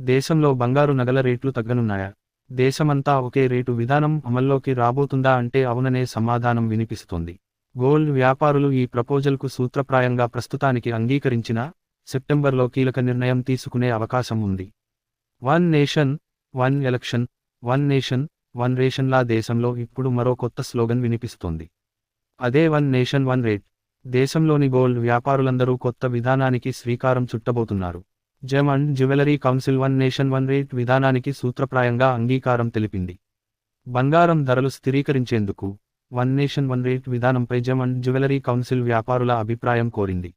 దేశంలో బంగారు నగల రేట్లు తగ్గనున్నాయా? దేశమంతా ఒకే రేటు విధానం అమల్లోకి రాబోతుందా అంటే అవుననే సమాధానం వినిపిస్తోంది. గోల్డ్ వ్యాపారులు ఈ ప్రపోజల్కు సూత్రప్రాయంగా ప్రస్తుతానికి అంగీకరించినా సెప్టెంబర్లో కీలక నిర్ణయం తీసుకునే అవకాశం ఉంది. One nation one election one nation one రేషన్లా దేశంలో ఇప్పుడు మరో కొత్త స్లోగన్ వినిపిస్తోంది. అదే వన్ నేషన్ వన్ రేట్. దేశంలోని గోల్డ్ వ్యాపారులందరూ కొత్త విధానానికి శ్రీకారం చుట్టబోతున్నారు. Gem and jewellery council one nation one rate విధానానికి సూత్రప్రాయంగా అంగీకారం తెలిపింది. బంగారం ధరలు స్థిరీకరించేందుకు వన్ నేషన్ వన్ రేట్ విధానంపై జెమ్ అండ్ జ్యువెలరీ కౌన్సిల్ వ్యాపారుల అభిప్రాయం కోరింది.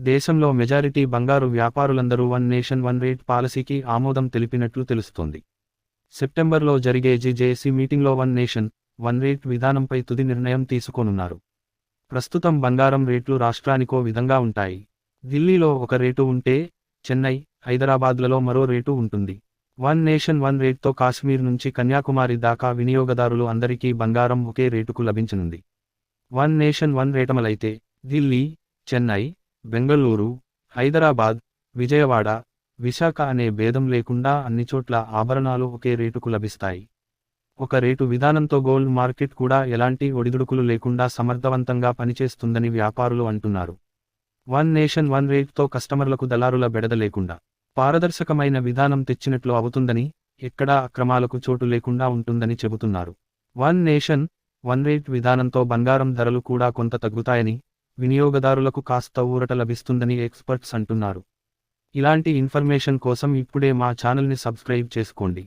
దేశంలో మెజారిటీ బంగారు వ్యాపారులందరూ వన్ నేషన్ వన్ రేట్ పాలసీకి ఆమోదం తెలిపినట్లు తెలుస్తోంది. సెప్టెంబర్లో జరిగే జీజేఏసీ మీటింగ్లో వన్ నేషన్ వన్ రేట్ విధానంపై తుది నిర్ణయం తీసుకోనున్నారు. ప్రస్తుతం బంగారం రేట్లు రాష్ట్రానికో విధంగా ఉంటాయి. ఢిల్లీలో ఒక రేటు ఉంటే చెన్నై హైదరాబాద్లలో మరో రేటు ఉంటుంది. వన్ నేషన్ వన్ రేట్తో కాశ్మీర్ నుంచి కన్యాకుమారి దాకా వినియోగదారులు అందరికీ బంగారం ఒకే రేటుకు లభించనుంది. వన్ నేషన్ వన్ రేటమలైతే ఢిల్లీ చెన్నై బెంగళూరు హైదరాబాద్ విజయవాడ విశాఖ అనే భేదం లేకుండా అన్ని చోట్ల ఆభరణాలు ఒకే రేటుకు లభిస్తాయి. ఒక రేటు విధానంతో గోల్డ్ మార్కెట్ కూడా ఎలాంటి ఒడిదుడుకులు లేకుండా సమర్థవంతంగా పనిచేస్తుందని వ్యాపారులు అంటున్నారు. వన్ నేషన్ వన్ రేట్తో కస్టమర్లకు దళారుల బెడద లేకుండా పారదర్శకమైన విధానం తెచ్చినట్లు అవుతుందని ఎక్కడా అక్రమాలకు చోటు లేకుండా ఉంటుందని చెబుతున్నారు. వన్ నేషన్ వన్ రేట్ విధానంతో బంగారం ధరలు కూడా కొంత తగ్గుతాయని వినియోగదారులకు కాస్త ఊరట లభిస్తుందని ఎక్స్పర్ట్స్ అంటున్నారు. ఇలాంటి ఇన్ఫర్మేషన్ కోసం ఇప్పుడే మా ఛానల్ని సబ్స్క్రైబ్ చేసుకోండి.